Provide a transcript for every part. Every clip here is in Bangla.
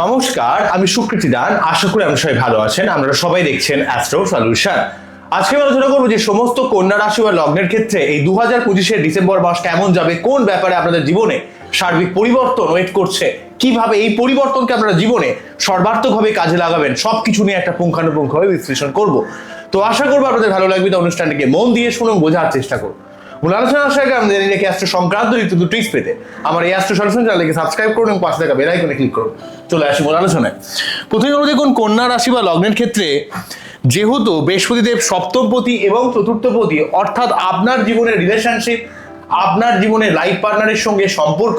নমস্কার, আমি সুকৃতি দান আশা করি আপনারা সবাই ভালো আছেন। আপনারা সবাই দেখছেন অ্যাস্ট্রো সলিউশন আজকে আলোচনা করব যে সমস্ত কন্যা রাশি বা লগ্নের ক্ষেত্রে এই দু হাজার পঁচিশের ডিসেম্বর মাস কেমন যাবে, কোন ব্যাপারে আপনাদের জীবনে সার্বিক পরিবর্তন ওয়েট করছে, কীভাবে এই পরিবর্তনকে আপনারা জীবনে সর্বার্থকভাবে কাজে লাগাবেন সব কিছু নিয়ে একটা পুঙ্খানুপুঙ্খভাবে বিশ্লেষণ করব। তো আশা করব আপনাদের ভালো লাগবে তো অনুষ্ঠানটিকে। মন দিয়ে শুনুন, বোঝার চেষ্টা করুন। মূল আলোচনা আসার আগে আমাদের এই অ্যাস্ট্রো সংক্রান্ত ঋতু ট্রিক্স পেতে। আমার এই অ্যাস্ট্রো সলিউশন চ্যানেলকে সাবস্ক্রাইব করুন এবং পাশে থাকা বেল ক্লিক করুন। চলে আসি মূল আলোচনায়। প্রথমে আমরা দেখুন, কন্যা রাশি বা লগ্নের ক্ষেত্রে যেহেতু বৃহস্পতিদেব সপ্তমপতি এবং চতুর্থপতি অর্থাৎ আপনার জীবনের রিলেশনশিপ আপনার জীবনে লাইফ পার্টনারের সঙ্গে সম্পর্ক,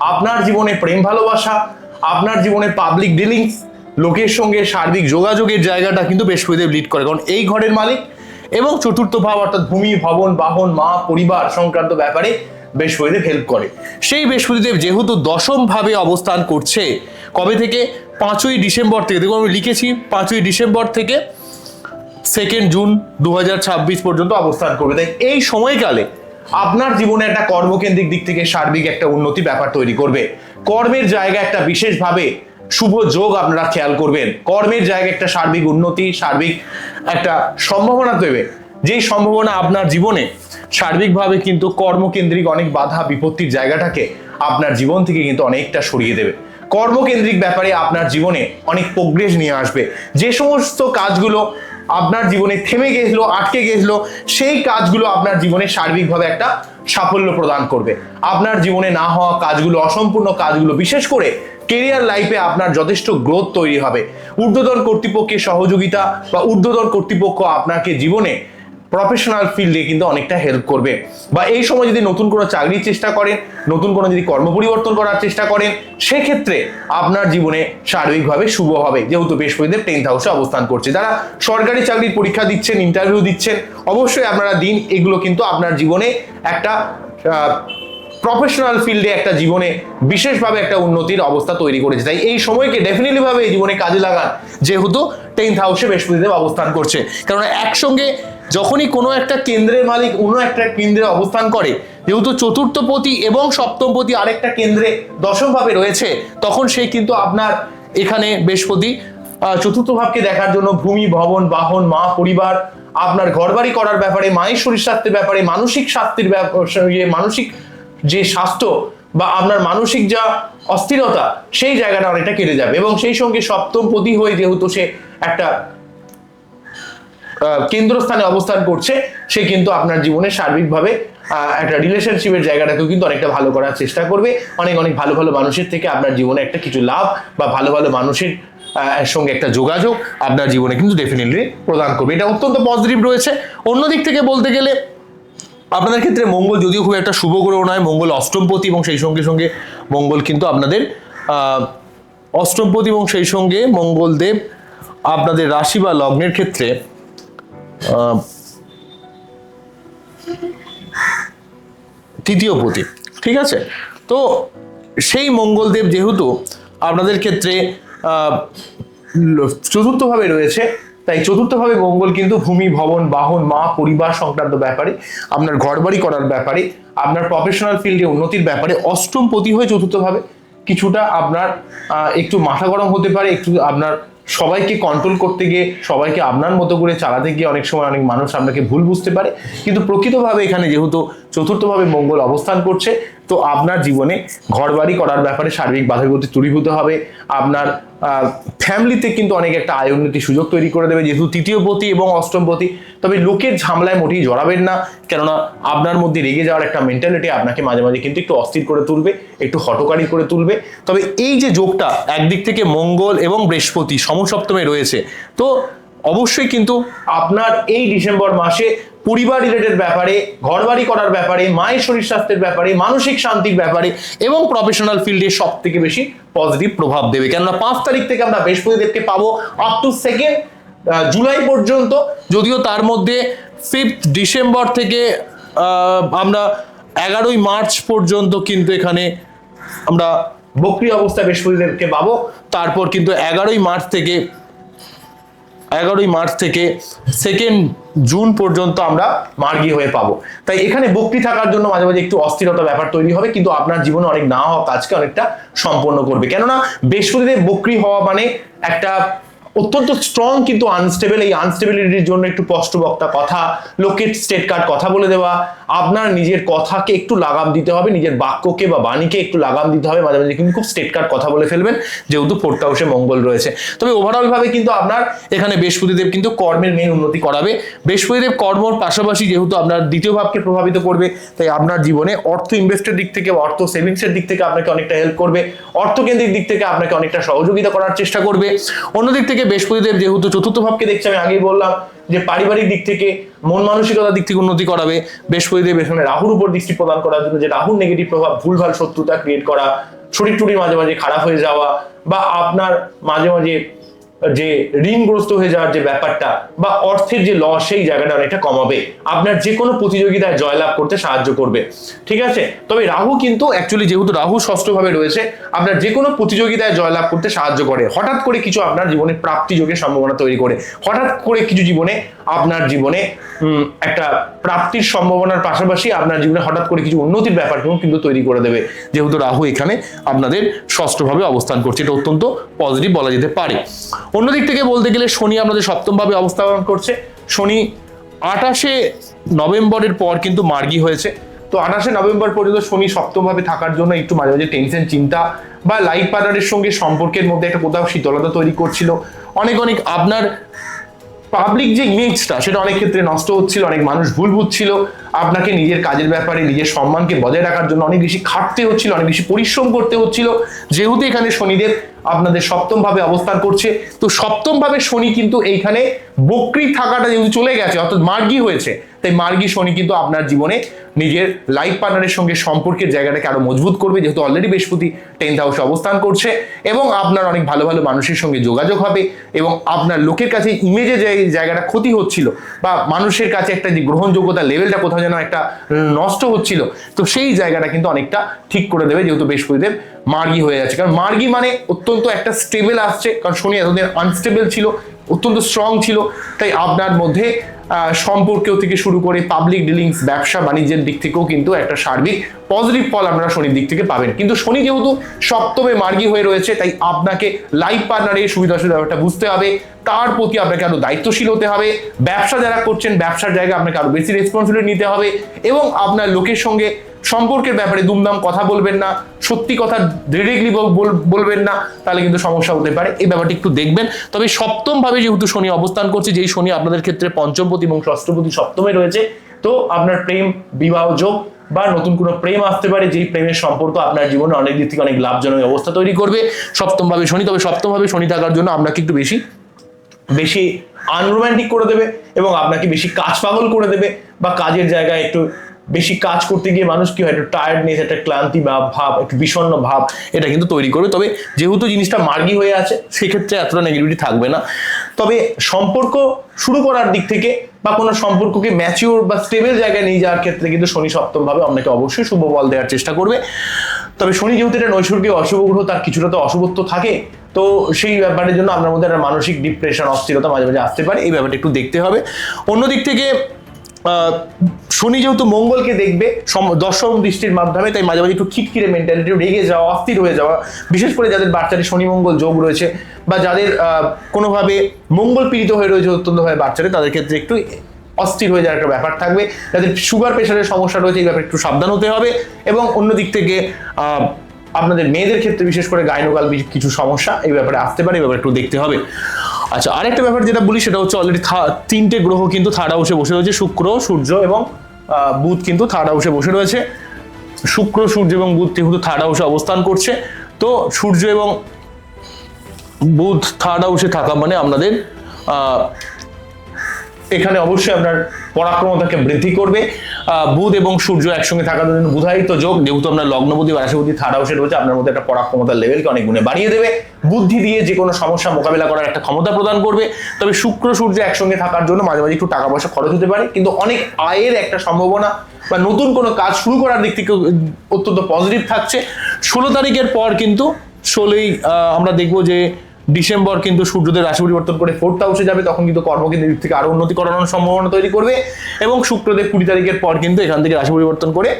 আপনার জীবনে প্রেম ভালোবাসা, আপনার জীবনে পাবলিক ডিলিংস লোকের সঙ্গে সার্বিক যোগাযোগের জায়গাটা কিন্তু বৃহস্পতিদেব লিড করে। কারণ এই ঘরের মালিক এবং চতুর্থ ভাব অর্থাৎ ভূমি, ভবন, বাহন, মা, পরিবার সংক্রান্ত ব্যাপারে বৃহস্পতিদেব হেল্প করে। সেই বৃহস্পতিদেব যেহেতু দশম ভাবে অবস্থান করছে, কবে থেকে? পাঁচই ডিসেম্বর থেকে। দেখুন, আমি লিখেছি পাঁচই ডিসেম্বর থেকে সেকেন্ড জুন দু হাজার ছাব্বিশ পর্যন্ত অবস্থান করবে। তাই এই সময়কালে আপনার জীবনে একটা কর্মকেন্দ্রিক দিক থেকে সার্বিক একটা উন্নতি ব্যাপার তৈরি করবে। কর্মের জায়গা একটা বিশেষভাবে শুভ যোগ আপনারা খেয়াল করবেন। কর্মের জায়গায় একটা সার্বিক উন্নতি, সার্বিক একটা সম্ভাবনা দেবে যেই সম্ভাবনা আপনার জীবনে, সার্বিকভাবে কিন্তু কর্মকেন্দ্রিক অনেক বাধা, বিপত্তির জায়গাটাকে আপনার জীবন থেকে কিন্তু অনেকটা সরিয়ে দেবে। কর্মকেন্দ্রিক ব্যাপারে আপনার জীবনে অনেক প্রোগ্রেস নিয়ে আসবে। যে সমস্ত কাজগুলো আপনার জীবনে থেমে গেছিল, আটকে গেছিল, সেই কাজগুলো আপনার জীবনে সার্বিকভাবে একটা সাফল্য প্রদান করবে। আপনার জীবনে না হওয়া কাজগুলো, অসম্পূর্ণ কাজগুলো বিশেষ করে কেরিয়ার লাইফে আপনার যথেষ্ট গ্রোথ তৈরি হবে। ঊর্ধ্বতন কর্তৃপক্ষের সহযোগিতা বা ঊর্ধ্বতন কর্তৃপক্ষ আপনাকে জীবনে প্রফেশনাল ফিল্ডে কিন্তু অনেকটা হেল্প করবে। বা এই সময় যদি নতুন কোনো চাকরির চেষ্টা করেন, নতুন কোনো যদি কর্ম পরিবর্তন করার চেষ্টা করেন, সেক্ষেত্রে আপনার জীবনে সার্বিকভাবে শুভ হবে। যেহেতু বৃহস্পতিদেব টেন্থ হাউসে অবস্থান করছে। যারা সরকারি চাকরির পরীক্ষা দিচ্ছেন ইন্টারভিউ দিচ্ছেন, অবশ্যই আপনারা দিন, এগুলো কিন্তু আপনার জীবনে একটা প্রফেশনাল ফিল্ডে একটা জীবনে বিশেষভাবে একটা উন্নতির অবস্থা তৈরি করেছে। তাই এই সময়কে ডেফিনেটলি ভাবে এই জীবনে কাজে লাগান, যেহেতু টেন্থ হাউসে বৃহস্পতিদেব অবস্থান করছে। কারণ একসঙ্গে যখনই কোনো একটা কেন্দ্রের মালিক অন্য একটা কেন্দ্রে অবস্থান করে, যেহেতু চতুর্থপতি এবং সপ্তমপতি আরেকটা কেন্দ্রে দশমভাবে রয়েছে, তখন সে কিন্তু আপনার এখানে বৃহস্পতি চতুর্থ ভাবকে দেখার জন্য ভূমি, ভবন, বাহন, মা, পরিবার, আপনার ঘরবাড়ি করার ব্যাপারে, মায়ের শরীর স্বাস্থ্যের ব্যাপারে, মানসিক স্বাস্থ্যের ব্যাপারে ইয়ে মানসিক যে স্বাস্থ্য বা আপনার মানসিক যা অস্থিরতা, সেই জায়গাটা অনেকটা কেটে যাবে এবং সেই সঙ্গে সপ্তম পতি হয়ে যেহেতু সে একটা কেন্দ্রস্থানে অবস্থান করছে, সে কিন্তু আপনার জীবনে সার্বিকভাবে একটা রিলেশনশিপের জায়গাটাকেও কিন্তু অনেকটা ভালো করার চেষ্টা করবে। অনেক অনেক ভালো ভালো মানুষের থেকে আপনার জীবনে একটা কিছু লাভ বা ভালো ভালো মানুষের সঙ্গে একটা যোগাযোগ আপনার জীবনে কিন্তু ডেফিনেটলি প্রদান করবে। এটা অত্যন্ত পজিটিভ রয়েছে। অন্যদিক থেকে বলতে গেলে আপনাদের ক্ষেত্রে মঙ্গল যদিও খুব একটা শুভ গ্রহ নয়, মঙ্গল অষ্টমপতি এবং সেই সঙ্গে সঙ্গে মঙ্গল কিন্তু আপনাদের অষ্টমপতি এবং সেই সঙ্গে মঙ্গলদেব আপনাদের রাশি বা লগ্নের ক্ষেত্রে তৃতীয় পতি, ঠিক আছে? তো সেই মঙ্গলদেব যেহেতু আপনাদের ক্ষেত্রে চতুর্থভাবে রয়েছে তাই চতুর্থভাবে মঙ্গল কিন্তু ভূমি, ভবন, বাহন, মা, পরিবার সংক্রান্ত ব্যাপারে, আপনার ঘরবাড়ি করার ব্যাপারে, আপনার প্রফেশনাল ফিল্ডে উন্নতির ব্যাপারে অষ্টম পতি হয়ে চতুর্থভাবে কিছুটা আপনার একটু মাথা গরম হতে পারে, একটু আপনার সবাইকে কন্ট্রোল করতে গিয়ে, সবাইকে আপনার মতো করে চালাতে গিয়ে অনেক সময় অনেক মানুষ আপনাকে ভুল বুঝতে পারে। কিন্তু প্রকৃতভাবে এখানে যেহেতু চতুর্থভাবে মঙ্গল অবস্থান করছে, তো আপনার জীবনে ঘরবাড়ি করার ব্যাপারে সার্বিক বাধাবিপত্তি দূরীভূত হবে, আপনার ফ্যামিলিতে কিন্তু অনেক একটা আয় উন্নতির সুযোগ তৈরি করে দেবে, যেহেতু তৃতীয় পতি এবং অষ্টম পতি। তবে লোকের ঝামলায় মোটেই জড়াবেন না, কেননা আপনার মধ্যে রেগে যাওয়ার একটা মেন্টালিটি আপনাকে মাঝে মাঝে কিন্তু একটু অস্থির করে তুলবে, একটু হটকারী করে তুলবে। তবে এই যে যোগটা, একদিক থেকে মঙ্গল এবং বৃহস্পতি সমসপ্তমে রয়েছে, তো অবশ্যই কিন্তু আপনার এই ডিসেম্বর মাসে পরিবার রিলেটেড ব্যাপারে, ঘরবাড়ি করার ব্যাপারে, মায়ের শরীর স্বাস্থ্যের ব্যাপারে, মানসিক শান্তির ব্যাপারে এবং প্রফেশনাল ফিল্ডে সব থেকে বেশি পজিটিভ প্রভাব দেবে। কেননা পাঁচ তারিখ থেকে আমরা বৃহস্পতিদেবকে পাবো আপ টু সেকেন্ড জুলাই পর্যন্ত। যদিও তার মধ্যে ফিফথ ডিসেম্বর থেকে আমরা এগারোই মার্চ পর্যন্ত কিন্তু এখানে আমরা বক্রি অবস্থায় বৃহস্পতিদেবকে পাবো। তারপর কিন্তু এগারোই মার্চ থেকে এগারোই মার্চ থেকে সেকেন্ড জুন পর্যন্ত আমরা মার্গি হয়ে পাবো। তাই এখানে বক্রি থাকার জন্য মাঝে মাঝে একটু অস্থিরতা ব্যাপার তৈরি হবে, কিন্তু আপনার জীবনে অনেক না হওয়া কাজকে অনেকটা সম্পন্ন করবে। কেননা বৃহস্পতিদের বক্রি হওয়া মানে একটা অত্যন্ত স্ট্রং কিন্তু আনস্টেবল এই আনস্টেবিলিটির জন্য একটু স্পষ্ট বক্তা কথা, লোকের স্টেট কার্ড কথা বলে দেওয়া আপনার নিজের কথাকে একটু লাগাম দিতে হবে, নিজের বাক্যকে বা বাণীকে একটু লাগাম দিতে হবে। মাঝে মাঝে কিন্তু খুব স্টেট কার্ড কথা বলে ফেলবেন, যেহেতু ফোর্থ হাউসে মঙ্গল রয়েছে। তবে ওভারঅলভাবে কিন্তু আপনার এখানে বৃহস্পতিদেব কিন্তু কর্মের মেন উন্নতি করাবে। বৃহস্পতিদেব কর্মর পাশাপাশি যেহেতু আপনার দ্বিতীয় ভাবকে প্রভাবিত করবে, তাই আপনার জীবনে অর্থ ইনভেস্টের দিক থেকে বা অর্থ সেভিংসের দিক থেকে আপনাকে অনেকটা হেল্প করবে। অর্থকেন্দ্রিক দিক থেকে আপনাকে অনেকটা সহযোগিতা করার চেষ্টা করবে। অন্য দিক থেকে বৃহস্পতিদেব যেহেতু চতুর্থ ভাবকে দেখছি, আমি আগেই বললাম যে পারিবারিক দিক থেকে, মন মানসিকতার দিক থেকে উন্নতি করাবে বৃহস্পতিদেব এখানে রাহুর উপর দৃষ্টি প্রদান করার জন্য যে রাহুর নেগেটিভ প্রভাব, ভুলভাল শত্রুতা ক্রিয়েট করা, শরীর টুরির মাঝে মাঝে খারাপ হয়ে যাওয়া বা আপনার মাঝে মাঝে যে ঋণগ্রস্ত হয়ে যাওয়ার যে ব্যাপারটা বা অর্থের যে লস সেই জায়গাটা অনেকটা কমাবে। আপনার যে কোনো প্রতিযোগিতায় জয়লাভ করতে সাহায্য করবে। ঠিক আছে? তবে রাহু কিন্তু অ্যাকচুয়ালি যেহেতু রাহু ষষ্ঠভাবে রয়েছে, আপনার যে কোনো প্রতিযোগিতায় জয়লাভ করতে সাহায্য করে। হঠাৎ করে কিছু আপনার জীবনে প্রাপ্তি যোগের সম্ভাবনা তৈরি করে। হঠাৎ করে কিছু জীবনে আপনার জীবনে একটা প্রাপ্তির সম্ভাবনার পাশাপাশি আপনার জীবনে হঠাৎ করে কিছু উন্নতির ব্যাপারকেও কিন্তু তৈরি করে দেবে। যেহেতু রাহু এখানে আপনাদের ষষ্ঠভাবে অবস্থান করছে। এটা অত্যন্ত পজিটিভ বলা যেতে পারে। অন্যদিক থেকে বলতে গেলে শনি আপনাদের সপ্তমভাবে অবস্থান করছে। শনি আঠাশে নভেম্বরের পর কিন্তু মার্গী হয়েছে। তো আঠাশে নভেম্বর পর্যন্ত শনি সপ্তমভাবে থাকার জন্য একটু মাঝে মাঝে টেনশন চিন্তা বা লাইফ পার্টনারের সঙ্গে সম্পর্কের মধ্যে একটা কোথাও শীতলতা তৈরি করছিল। অনেক অনেক আপনার পাবলিক যে ইমেজটা সেটা অনেক ক্ষেত্রে নষ্ট হচ্ছিল, অনেক মানুষ ভুল বুঝছিল। আপনাকে নিজের কাজের ব্যাপারে, নিজের সম্মানকে বজায় রাখার জন্য অনেক বেশি খাটতে হচ্ছিল, অনেক বেশি পরিশ্রম করতে হচ্ছিল। যেহেতু এখানে শনিদেব আপনাদের সপ্তম ভাবে অবস্থান করছে। তো সপ্তম ভাবে শনি কিন্তু এইখানে বক্রি থাকাটা যেহেতু চলে গেছে, অর্থাৎ মার্গী হয়েছে, তাই মার্গী শনি কিন্তু আপনার জীবনে নিজের লাইফ পার্টনারের সঙ্গে সম্পর্কের জায়গাটাকে আরও মজবুত করবে, যেহেতু অলরেডি বৃহস্পতি টেন্থ হাউসে অবস্থান করছে, এবং আপনার অনেক ভালো ভালো মানুষের সঙ্গে যোগাযোগ হবে, এবং আপনার লোকের কাছে ইমেজে যে জায়গাটা ক্ষতি হচ্ছিল, বা মানুষের কাছে একটা যে গ্রহণযোগ্যতা লেভেলটা কোথাও যেন একটা নষ্ট হচ্ছিল, তো সেই জায়গাটা কিন্তু অনেকটা ঠিক করে দেবে, যেহেতু বৃহস্পতিদেব মার্গী হয়ে যাচ্ছে। কারণ মার্গি মানে অত্যন্ত একটা স্টেবল আসছে। কারণ শনি এতদিন আনস্টেবল ছিল অত্যন্ত স্ট্রং ছিল। তাই আপনার মধ্যে আহ, সম্পর্কেও থেকে শুরু করে পাবলিক ডিলিংস ব্যবসা বাণিজ্যের দিক থেকেও কিন্তু একটা সার্বিক পজিটিভ ফল আপনারা শনির দিক থেকে পাবেন। কিন্তু শনি যেহেতু সপ্তমে মার্গি হয়ে রয়েছে তাই আপনাকে লাইফ পার্টনারের সুবিধা অসুবিধা ব্যাপারটা বুঝতে হবে। তার প্রতি আপনাকে আরও দায়িত্বশীল হতে হবে। ব্যবসা যারা করছেন ব্যবসার জায়গায় আপনাকে আরও বেশি রেসপন্সিবিলিটি নিতে হবে। এবং আপনার লোকের সঙ্গে সম্পর্কের ব্যাপারে দুমদাম কথা বলবেন না, সত্যি কথা ডিরেক্টলি বলবেন না, তাহলে কিন্তু সমস্যা হতে পারে। এই ব্যাপারটি একটু দেখবেন। তবে সপ্তম ভাবে যেহেতু শনি অবস্থান করছে, যেই শনি আপনাদের ক্ষেত্রে পঞ্চমপতি এবং ষষ্ঠপতি সপ্তমে রয়েছে, তো আপনার প্রেম, বিবাহ, যোগ বা নতুন কোনো প্রেম আসতে পারে, যেই প্রেমের সম্পর্ক আপনার জীবনে অনেক দিক থেকে অনেক লাভজনক অবস্থা তৈরি করবে। সপ্তম ভাবে শনি, তবে সপ্তম ভাবে শনি থাকার জন্য আপনাকে একটু বেশি বেশি আনরোম্যান্টিক করে দেবে এবং আপনাকে বেশি কাজ পাগল করে দেবে বা কাজের জায়গায় একটু বেশি কাজ করতে গিয়ে মানুষ কি হয় একটু টায়ার্ডনেস একটা ক্লান্তি ভাব ভাব একটু বিষণ্ণ ভাব এটা কিন্তু তৈরি করবে তবে যেহেতু জিনিসটা মার্গি হয়ে আছে সেক্ষেত্রে এতটা নেগেটিভিটি থাকবে না। তবে সম্পর্ক শুরু করার দিক থেকে বা কোনো সম্পর্ককে ম্যাচিওর বা স্টেবল জায়গায় নিয়ে যাওয়ার ক্ষেত্রে কিন্তু শনি সপ্তমভাবে আপনাকে অবশ্যই শুভ বল দেওয়ার চেষ্টা করবে। তবে শনি যেহেতু এটা নৈসর্গিক অশুভ গ্রহ তার কিছুটা তো অশুভত্ব থাকে। তো সেই ব্যাপারের জন্য আপনার মধ্যে একটা মানসিক ডিপ্রেশন অস্থিরতা মাঝে মাঝে আসতে পারে। এই ব্যাপারটা একটু দেখতে হবে। অন্যদিক থেকে আহ, শনি যেহেতু মঙ্গলকে দেখবে দশম দৃষ্টির মাধ্যমে, তাই মাঝে মাঝে একটু খিটখিরে মেন্টালিটি রেগে যাওয়া, অস্থির হয়ে যাওয়া, বিশেষ করে যাদের বাচ্চাদের শনি মঙ্গল যোগ রয়েছে, বা যাদের কোনোভাবে মঙ্গল পীড়িত হয়ে রয়েছে অত্যন্তভাবে বাচ্চাদের, তাদের ক্ষেত্রে একটু অস্থির হয়ে যাওয়ার একটা ব্যাপার থাকবে। যাদের সুগার প্রেশারের সমস্যা রয়েছে, এই ব্যাপারে একটু সাবধান হতে হবে। এবং অন্য দিক থেকে আপনাদের মেয়েদের ক্ষেত্রে, বিশেষ করে গাইনোকাল কিছু সমস্যা, এই ব্যাপারে আসতে পারে, এই ব্যাপারে একটু দেখতে হবে। আচ্ছা আরেকটা ব্যাপার যেটা বলি, সেটা হচ্ছে অলরেডি তিনটে গ্রহ কিন্তু থার্ড হাউসে বসে রয়েছে, শুক্র, সূর্য এবং বুধ কিন্তু থার্ড হাউসে বসে রয়েছে। শুক্র, সূর্য এবং বুধ যেহেতু থার্ড হাউসে অবস্থান করছে। তো সূর্য এবং বুধ থার্ড হাউসে থাকা মানে আপনাদের এখানে অবশ্যই আপনার পরাক্রমতাকে বৃদ্ধি করবে। বুধ এবং সূর্য একসঙ্গে থাকার জন্য বুধায়িত যোগ। যেহেতু আপনার লগ্নপতি বা রাশিপতি থার্ড হাউসে রয়েছে আপনার মধ্যে একটা পরাক্রমতার লেভেলকে অনেক গুণে বাড়িয়ে দেবে। বুদ্ধি দিয়ে যে কোনো সমস্যা মোকাবিলা করার একটা ক্ষমতা প্রদান করবে। তবে শুক্র, সূর্য একসঙ্গে থাকার জন্য মাঝে মাঝে একটু টাকা পয়সা খরচ হতে পারে। কিন্তু অনেক আয়ের একটা সম্ভাবনা বা নতুন কোনো কাজ শুরু করার দিক থেকে অত্যন্ত পজিটিভ থাকছে। ষোলো তারিখের পর কিন্তু ষোলোই আমরা দেখব যে ডিসেম্বর কিন্তু সূর্যদের রাশি পরিবর্তন করে ফোর্থ হাউসে যাবে, তখন কিন্তু কর্মকেন্দ্রের দিক থেকে আরও উন্নতি করানোর সম্ভাবনা তৈরি করবে এবং শুক্রদেব কুড়ি তারিখের পর কিন্তু এখান থেকে রাশি পরিবর্তন করে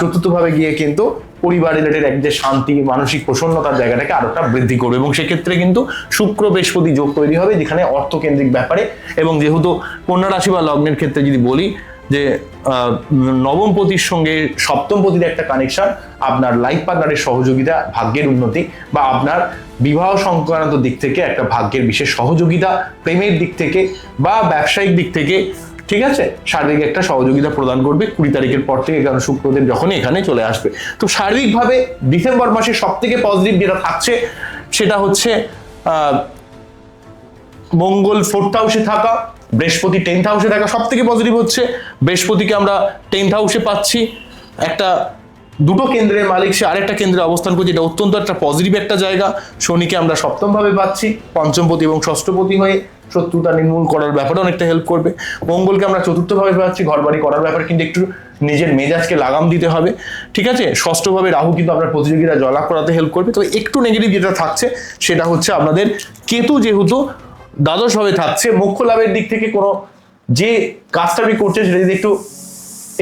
চতুর্থভাবে গিয়ে কিন্তু পরিবার রিলেটেড এক যে শান্তি, মানসিক প্রসন্নতার জায়গাটাকে আরোটা বৃদ্ধি করবে এবং সেক্ষেত্রে কিন্তু শুক্র বৃহস্পতি যোগ তৈরি হবে, যেখানে অর্থকেন্দ্রিক ব্যাপারে এবং যেহেতু কন্যা রাশি বা লগ্নের ক্ষেত্রে যদি বলি যে নবম পতির সঙ্গে সপ্তম পতির একটা কানেকশন আপনার লাইফ পার্টনারের সহযোগিতা, ভাগ্যের উন্নতি বা আপনার বিবাহ সংক্রান্ত দিক থেকে একটা ভাগ্যের বিশেষ সহযোগিতা, প্রেমের দিক থেকে বা ব্যবসায়িক দিক থেকে, ঠিক আছে? শারীরিক একটা সহযোগিতা প্রদান করবে কুড়ি তারিখের পর থেকে কারণ শুক্রদেব যখনই এখানে চলে আসবে। তো শারীরিকভাবে ডিসেম্বর মাসে সব থেকে পজিটিভ যেটা থাকছে, সেটা হচ্ছে মঙ্গল ফোর্থ হাউসে থাকা বৃহস্পতি টেন্থ হাউসে থাকা সব থেকে পজিটিভ হচ্ছে বৃহস্পতিকে আমরা টেন্থ হাউসে পাচ্ছি। একটা, দুটো কেন্দ্রের মালিক, সে আরেকটা কেন্দ্রে অবস্থান করছে, এটা অত্যন্ত একটা পজিটিভ একটা জায়গা। শনিকে আমরা সপ্তমভাবে পাচ্ছি, পঞ্চমপতি এবং ষষ্ঠপতি হয়ে শত্রুতা নির্মূল করার ব্যাপারে অনেকটা হেল্প করবে। মঙ্গলকে আমরা চতুর্থভাবে পাচ্ছি, ঘরবাড়ি করার ব্যাপারে কিন্তু একটু নিজের মেজাজকে লাগাম দিতে হবে। ঠিক আছে? ষষ্ঠভাবে রাহু কিন্তু আপনার প্রতিযোগিতা জয়লাভ করাতে হেল্প করবে। তো একটু নেগেটিভ যেটা থাকছে, সেটা হচ্ছে আপনাদের কেতু যেহেতু দ্বাদশভাবে থাকছে। মোক্ষ লাভের দিক থেকে কোনো যে কাজটা আপনি করছেন সেটা যদি একটু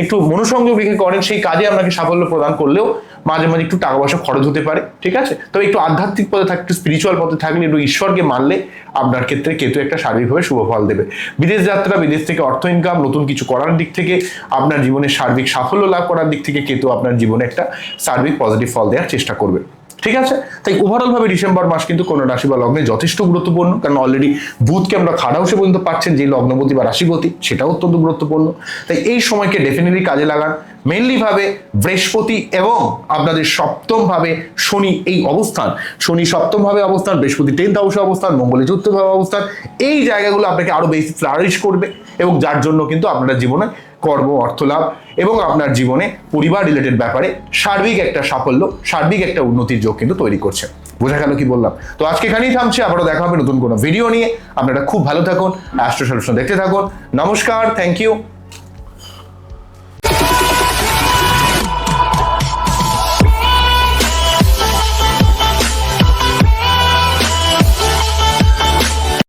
একটু মনোসংযোগ রেখে করেন, সেই কাজে আপনাকে সাফল্য প্রদান করলেও মাঝে মাঝে একটু টাকা পয়সা খরচ হতে পারে, ঠিক আছে? তবে একটু আধ্যাত্মিক পথে থাকলে একটু স্পিরিচুয়াল পথে থাকলে একটু ঈশ্বরকে মানলে আপনার ক্ষেত্রে কেতু একটা শারীরিকভাবে শুভ ফল দেবে। বিদেশ যাত্রা, বিদেশ থেকে অর্থ ইনকাম নতুন কিছু করার দিক থেকে আপনার জীবনে সার্বিক সাফল্য লাভ করার দিক থেকে কেতু আপনার জীবনে একটা সার্বিক পজিটিভ ফল দেওয়ার চেষ্টা করবে। ঠিক আছে? তাই ওভারঅল ভাবে ডিসেম্বর মাস কিন্তু কোনো রাশি বা লগ্নে যথেষ্ট গুরুত্বপূর্ণ, কারণ অলরেডি বুধকে আমরা খাড়া হাউসে পর্যন্ত পাচ্ছেন, যে লগ্নপতি বা রাশিপতি, সেটাও অত্যন্ত গুরুত্বপূর্ণ। তাই এই সময়কে ডেফিনেটলি কাজে লাগান। মেনলি ভাবে বৃহস্পতি এবং আপনাদের সপ্তম ভাবে শনি এই অবস্থান। শনি সপ্তম ভাবে অবস্থান, বৃহস্পতি টেন্থ হাউসে অবস্থান, মঙ্গলে ভাবে অবস্থান, এই জায়গাগুলো আপনাকে আরও বেশি ফ্লারিশ করবে এবং যার জন্য কিন্তু আপনার জীবনে কর্ম অর্থ লাভ এবং আপনার জীবনে পরিবার রিলেটেড ব্যাপারে সার্বিক একটা সাফল্য, সার্বিক একটা উন্নতির যোগ কিন্তু তৈরি করছে। বোঝা গেল কি বললাম? তো আজকে এখানেই থামছি, আবারও দেখা হবে নতুন কোনো ভিডিও নিয়ে। আপনারা খুব ভালো থাকুন অ্যাস্ট্রো সলিউশন দেখতে থাকুন। নমস্কার থ্যাংক ইউ